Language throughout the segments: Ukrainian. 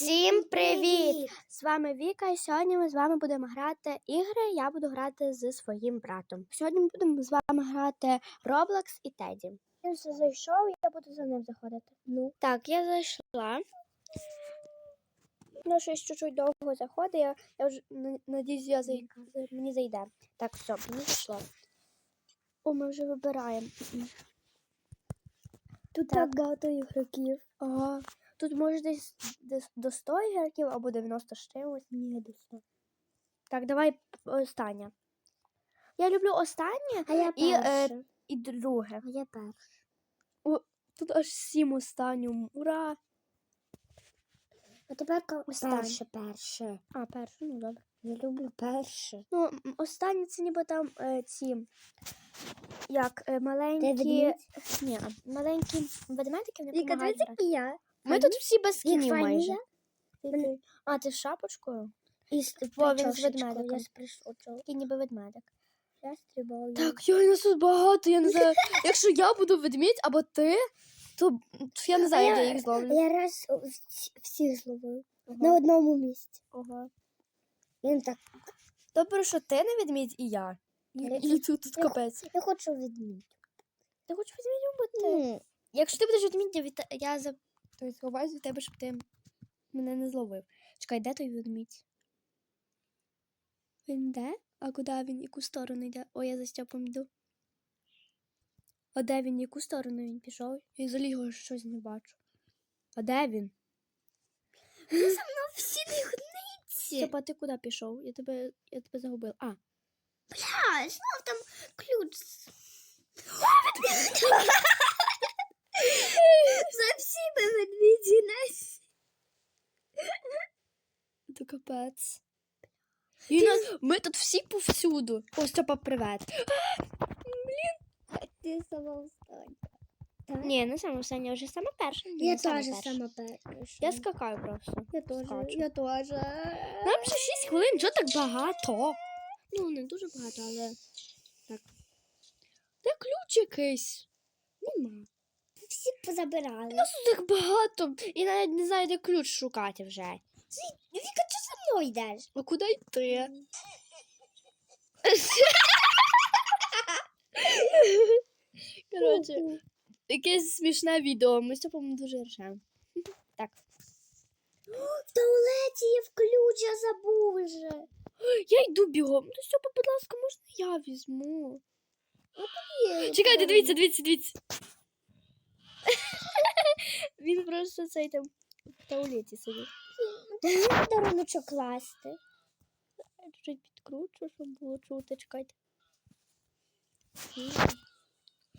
Всім привіт! З вами Віка, і сьогодні ми з вами будемо грати ігри. Я буду грати зі своїм братом. Сьогодні ми будемо з вами грати Roblox і Теді. Він все зайшов, і я буду за ним заходити. Ну. Так, я зайшла. Ну, щось чуть-чуть довго заходить. Я, я вже на- надіюсь, я зай... мені зайде. Так, все, мені зайшло. О, ми вже вибираємо. Тут Так. так багато ігроків. Ага. Тут може десь, до 100 ігроків або 90 з чимось. Ні, до ста. Так, давай останнє. Я люблю останнє А я І, е, і друге. А я перша. Тут аж сім останню. Ура! А тепер Останнє. перше, перше. А, перше, ну добре. Я люблю перше. Ну, останнє це ніби там е, ці. Як е, маленькі. Ні, маленькі ведмедики Віка, допомагають. грати. і я. Ми тут всі без Як скінів майже. А, ти з шапочкою? І з він з ведмедиком. Я з. Такий ніби ведмедик. Я стрибаю. Так, йой, нас тут багато, я не знаю. Якщо я буду ведмідь або ти, то я не знаю, як я я- їх зловлю. Я раз всіх зловив. На одному місці. Ага. Він так. Добре, що ти не ведмідь і я. І, тут, тут капець. Я хочу відмінити. Ти хочеш ведмідем бути? Якщо ти будеш ведмідь, я, я. Тобто, сховаюсь від тебе, щоб ти мене не зловив. Чекай, де той ведмідь? Він де? А куди він? Яку сторону йде? О, я за Стьопом йду. А де він? Яку сторону він пішов? Я взагалі його щось не бачу. А де він? всі нігниці. Стьопа, ти куди пішов? Я тебе, я тебе загубив. А, Бля, знов там ключ. За всіми ведмеді нас. то капець. І нас... Ми тут всі повсюду. О, Стьопа, привет. Ти сама остання. Так? Ні, не саме останнє, я вже саме перша. Я теж сама перша. Я скакаю просто. Я теж. скачу. Я теж. Нам ще 6 хвилин, чого так багато? Ну, не дуже багато, але. Так. Де ключ якийсь? Нема. Всі позабирали. Нас тут так багато. І навіть не знаю, де ключ шукати вже. Віка, чи за мною йдеш? А куди йти? Коротше, якесь смішне відео. Ми з тобою дуже ржемо. Так. В туалеті є ключ, я забув вже. Я йду бігом. Ну, Степа, будь ласка, можна я візьму? Чекайте, дивіться, дивіться, дивіться. Він просто цей там в туалеті сидить. Де мені класти? Чуть підкручу, щоб було чути, чекайте.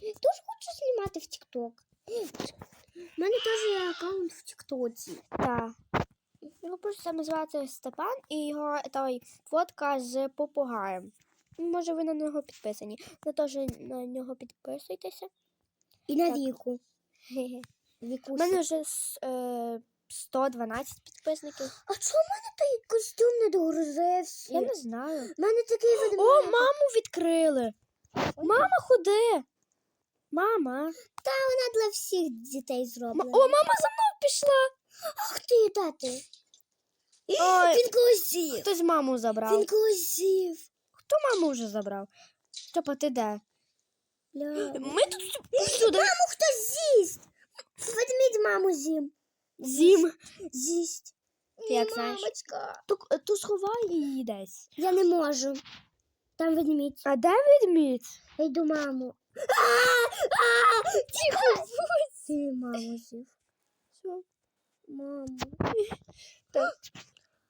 Дуже хочу знімати в TikTok. У мене теж є аккаунт в Тіктоці. Так. Його просто там називається Степан і його той фотка з попугаєм. Може, ви на нього підписані. Ви теж на нього підписуйтеся. І на Так. віку. У мене вже е, 112 підписників. А чого в мене той костюм не догрузився? Я не знаю. У мене такий ведмедик. О, маму відкрили. Мама, ходи. Мама. Та Вона для всіх дітей зроблена. О, мама за мною пішла. Ах ти, тати. Ой, Він когось з'їв. хтось маму забрав. Він когось з'їв. Хто маму вже забрав? Степа, ти де? Ми тут всюди. Маму хтось з'їсть. Ведмідь маму з'їм. Зім. З'їсть. Ти як знаєш? Мамочка. Ту, ту сховай її десь. Я не можу. Там ведмідь. А де ведмідь? Я йду маму. Тихо. Ти маму з'їв. Маму.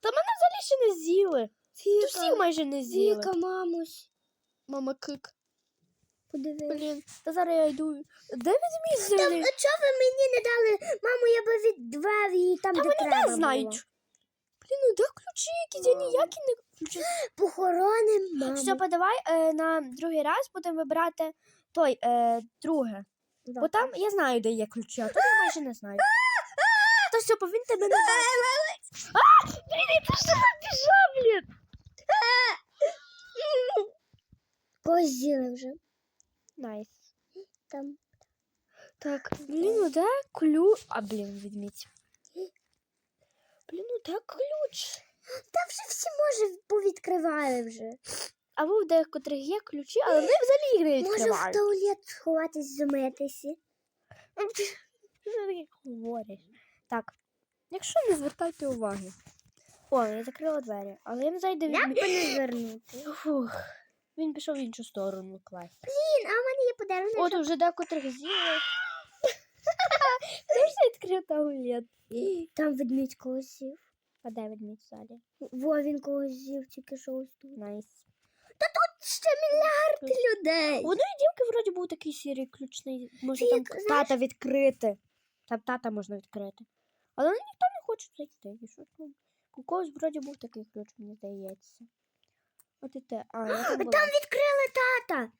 Та мене взагалі ще не з'їли. Тут всіх майже не з'їли. Віка, мамусь. Мама кик. Подивись. Блін, та зараз я йду. Де ведмідь Та, а чого ви мені не дали? Маму, я би відвев її там, Та де вони треба не знають. було. Блін, ну де ключі якісь? Я ніякі не ключі. Похороним маму. Все, подавай е, на другий раз будемо вибирати той, е, друге. Бо там я знаю, де є ключі, а тут я майже не знаю. Та все, він тебе не бачить. Блін, я просто пішов, блін. З'їли вже. Найс. Там. Так, блін, ну де клю. А, блін, відміть. Блін, так ключ. Та вже всі може повідкривали вже. Або в декотрих є ключі, але вони взагалі не Може в відкривають. туалет сховатись, замитися. Що ти таке говориш? Так, якщо не звертайте уваги. О, я закрила двері, але я не знаю, де Як він. би не звернути? Фух. Він пішов в іншу сторону клас. Блін, а в є подарунок. От уже декотрих з'їли. Ти вже відкрив туалет. Там ведмідь когось з'їв. А де відміть залі? Во, він когось з'їв, тільки що ось тут. Найс. Ще мільярди людей. У одної дівки вроді був такий сірий ключний. Може там як, знаєш- тата відкрити. Там тата можна відкрити. Але ніхто не хоче зайти. І що там? У когось вроді був такий ключ, мені здається. От і те. А, я там була. Там відкрили тата.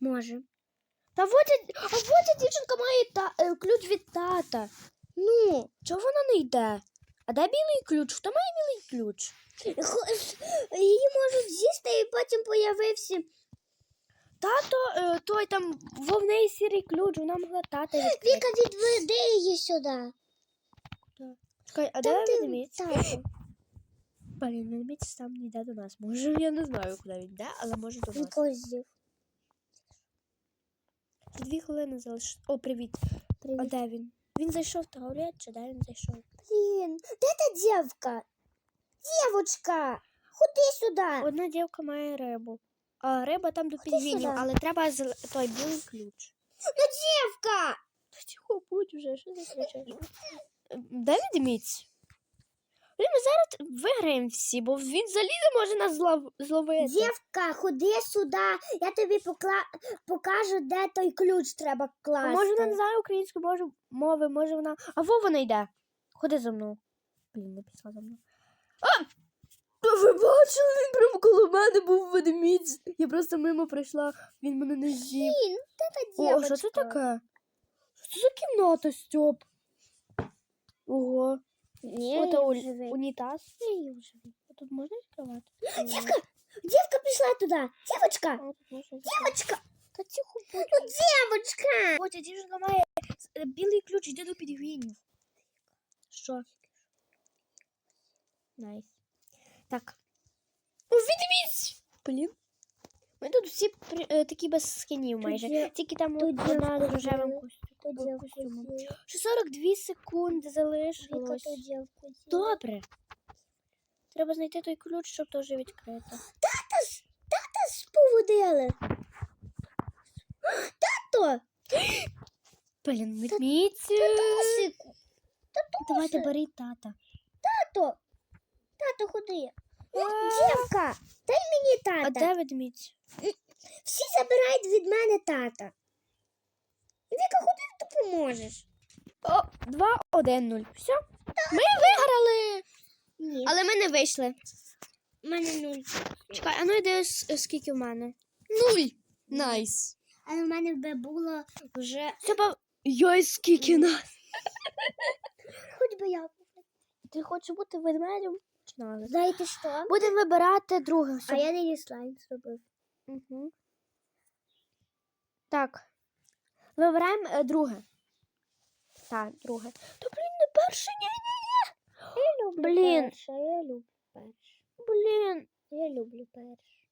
Може. Та вот, я- а вот ця дівчинка має та, е, ключ від тата. Ну, чого вона не йде? А де білий ключ? Хто має білий ключ? Її можуть з'їсти і потім появився. Тато, е, той там вов неї сірий ключ, вона могла тата відкрити. Віка, відведи її сюди. Чекай, а Там де ведмідь? Блін, ведмідь сам не йде до нас. Може, я не знаю, куди він йде, але може до нас. Дві хвилини залиш. О, привіт. А Привіт. де він? Він зайшов в туалет, чи де він зайшов? Блін, де та дівка? Дівочка, ходи сюди. Одна дівка має рибу. А риба там до пінгвінів, але треба зел- той білий ключ. Ну, дівка. Та Тихо, будь вже, що ти кричиш? Де відмідь? Блін, ми зараз виграємо всі, бо він взагалі не може нас злов... зловити. Дівка, ходи сюди. Я тобі покла... покажу, де той ключ треба А може вона не знає української може, мови, може вона. А во вона йде. Ходи за мною. Блін, не пішла за мною. А! Та ви бачили, він прямо коло мене був ведмідь. Я просто мимо прийшла, він мене не з'їв. Блін, де та О, що це таке? Що це за кімната, Стьоп? Ого. Ні, О, та я уль- живий. унітаз. А тут можна відкривати? Дівка, дівка пішла туди. Дівочка, А, тут можна відкривати. дівочка, Та тихо будь. ну дівочка. Потя дівчинка має е, білий ключ, йде до підгвінів. Що? Найс. Так. О, відміць! Блін. Ми тут всі при- е, такі без скинів майже. є- Тільки там тут одна дівка з костюмом. Ще 42 секунди залишилось. Добре. Треба знайти той ключ, щоб теж відкрити. Тата ж, тата ж поводили. Тато, Блін. Тосику, Давайте беріть тата. тато, тато, ходи. Дівка, дай мені А де ведмідь? Всі забирають від мене тата. Віка, ходи допоможеш. О, 2, 1, 0. Все. Ми виграли. Ні. Але ми не вийшли. У мене нуль. Чекай, а ну йди скільки в мене? Нуль. Найс. Але в мене би було вже Треба. Йой, скільки нас. хоч би я. Ти хочеш бути ведмедем? Знаєте що? Будемо вибирати друге. А я не слайм зробив. Угу. Так. Вибираємо е, друге. Так, друге. Та блін, не перше, ні, ні, Я люблю Блін. перше, я люблю перше. Блін. Я люблю перше.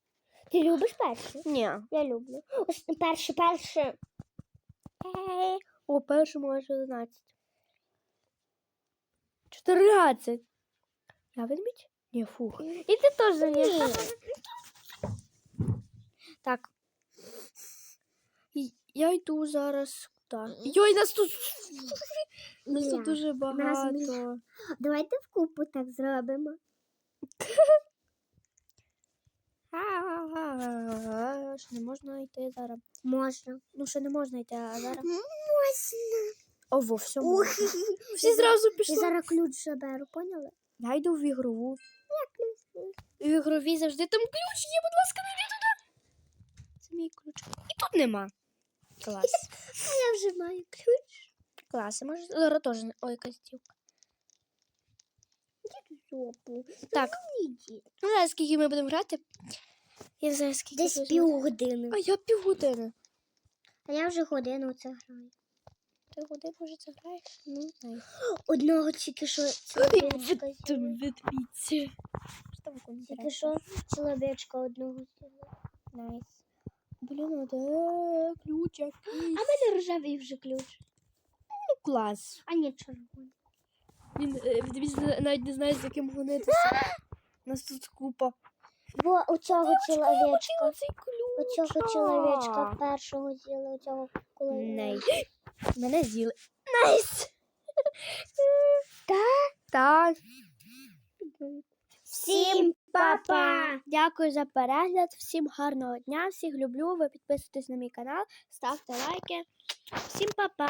Ти любиш перше? Ні. Я люблю. Ось перше, перше. Ей. О, першому аж 11. 14. Я ведмідь? Ні, фух. І ти теж ні. Ні. Так. Я йду зараз. Так. Йой, нас тут, нас тут дуже багато. Давайте в купу так зробимо. Ще не можна йти зараз. Можна. Ну, ще не можна йти, а зараз. Можна. О, во, все можна. Всі зразу Я зараз ключ заберу, поняли? Я йду в ігрову. В ігровій завжди там ключ є, будь ласка, не йди туди. Це мій ключ. І тут нема. Клас. А я вже маю ключ. Клас. А Може, зараз теж. Ой. Зопу. Так. Ну, зараз скільки ми будемо грати. Я знаю, скільки. Десь півгодини. А я півгодини. А я вже годину це граю. ти годин вже це граєш? Ну, найс. Одного тільки що чоловічка Тільки що чоловічка одного з'їла. Найс. Блін, де ключ якийсь? А в мене рожевий вже ключ. Ну, клас. А ні, червоний. Він, е, навіть не знає, з яким гонитися. Нас тут купа. Бо у цього чоловічка. цей ключ. У цього чоловічка першого з'їли, у цього коли. Мене з'їли. Найс! Так? Так. Всім па-па! Дякую за перегляд. Всім гарного дня. Всіх люблю. Ви підписуйтесь на мій канал, ставте лайки. Всім па-па!